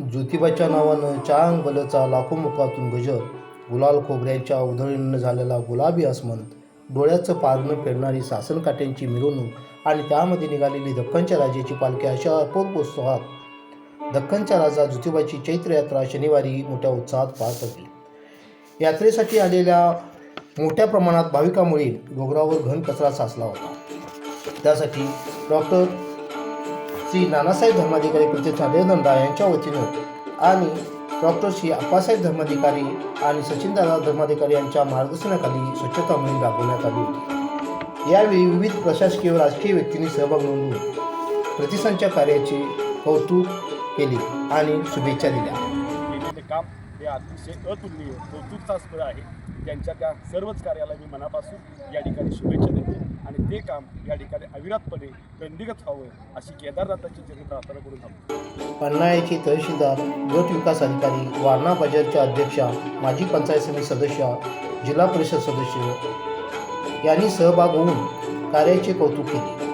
ज्योतिबाच्या नावानं चांग बलचा लाखो मुखातून गजर गुलाल खोबऱ्याच्या उधळीनं झालेला गुलाबी आसमंत डोळ्याचं पारणं फेडणारी सासनकाट्यांची मिरवणूक आणि त्यामध्ये निघालेली दख्खनच्या राजाची पालखी अशा अपूर्व उत्सवात दख्खनचा राजा ज्योतिबाची चैत्र यात्रा शनिवारी मोठ्या उत्साहात पार पडली यात्रेसाठी आलेल्या मोठ्या प्रमाणात भाविकांमुळे डोंगरावर घन कचरा साचला होता. त्यासाठी डॉक्टर श्री नानासाहेब धर्माधिकारी प्रतिष्ठान रेवदंडा यांच्या वतीनं आणि डॉक्टर श्री अप्पासाहेब धर्माधिकारी आणि सचिनदादा धर्माधिकारी यांच्या मार्गदर्शनाखाली स्वच्छता मोहीम राबवण्यात आली होती. यावेळी विविध प्रशासकीय व राजकीय व्यक्तींनी सहभाग नोंदवून प्रतिष्ठानच्या कार्याचे कौतुक केले आणि शुभेच्छा दिल्या. काम हे अतिशय अतुलनीय कौतुकास्पद आहे. त्यांच्या त्या सर्वच कार्याला मी मनापासून या ठिकाणी शुभेच्छा देतो आणि ते काम या ठिकाणी अविरतपणे खंडिगत व्हावं अशी केदारनाथाची जनता प्रार्थना करून थांबतो. पन्हाळ्याचे तहसीलदार गट विकास अधिकारी वारणा बाजारच्या अध्यक्षा माजी पंचायत समिती सदस्य जिल्हा परिषद सदस्य यांनी सहभाग होऊन कार्याचे कौतुक केले.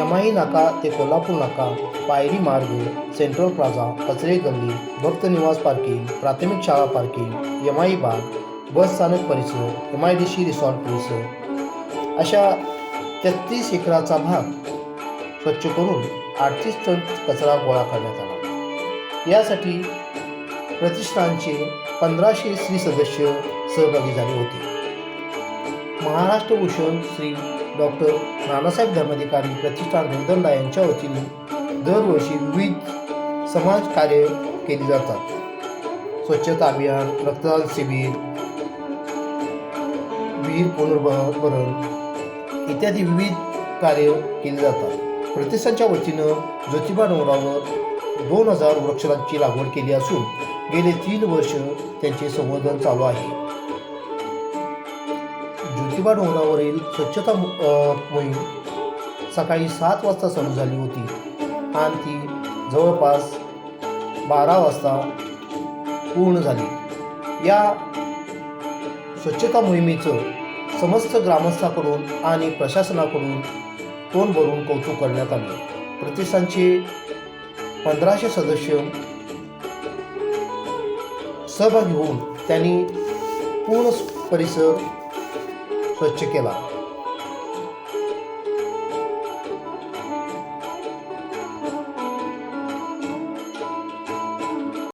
एम आय नाका ते कोल्हापूर नाका पायरी मार्ग सेंट्रल प्लाझा कचरे गल्ली भक्त निवास पार्किंग प्राथमिक शाळा पार्किंग एम आय बाग बस स्थानक परिसर M I D C resort परिसर. अशा तेहतीस एकराचा भाग स्वच्छ करून अडतीस टन कचरा गोळा करण्यात आला. यासाठी प्रतिष्ठानचे पंधराशे श्री सदस्य सहभागी झाले होते. महाराष्ट्र भूषण श्री डॉक्टर नानासाहेब धर्माधिकारी प्रतिष्ठान रेवदंडा यांच्या वतीने दरवर्षी विविध समाज कार्य केली जातात. स्वच्छता अभियान रक्तदान शिबिर विहीर पुनर्भरण इत्यादी विविध कार्य केली जातात. प्रतिष्ठानच्या वतीनं ज्योतिबा डोंगरावर दोन हजार वृक्षांची लागवड केली असून गेले तीन वर्ष त्यांचे संवर्धन चालू आहे. ज्योतिबा डोंगरावरील स्वच्छता मोहीम सकाळी सात वाजता सुरू झाली होती. आणि ती जवळपास बारा वाजता पूर्ण झाली. या स्वच्छता मोहिमेचं समस्त ग्रामस्थाकडून आणि प्रशासनाकडून तोंड भरून कौतुक करण्यात आले. प्रतिष्ठानचे पंधराशे सदस्य सहभागी होऊन त्यांनी पूर्ण परिसर स्वच्छ केला.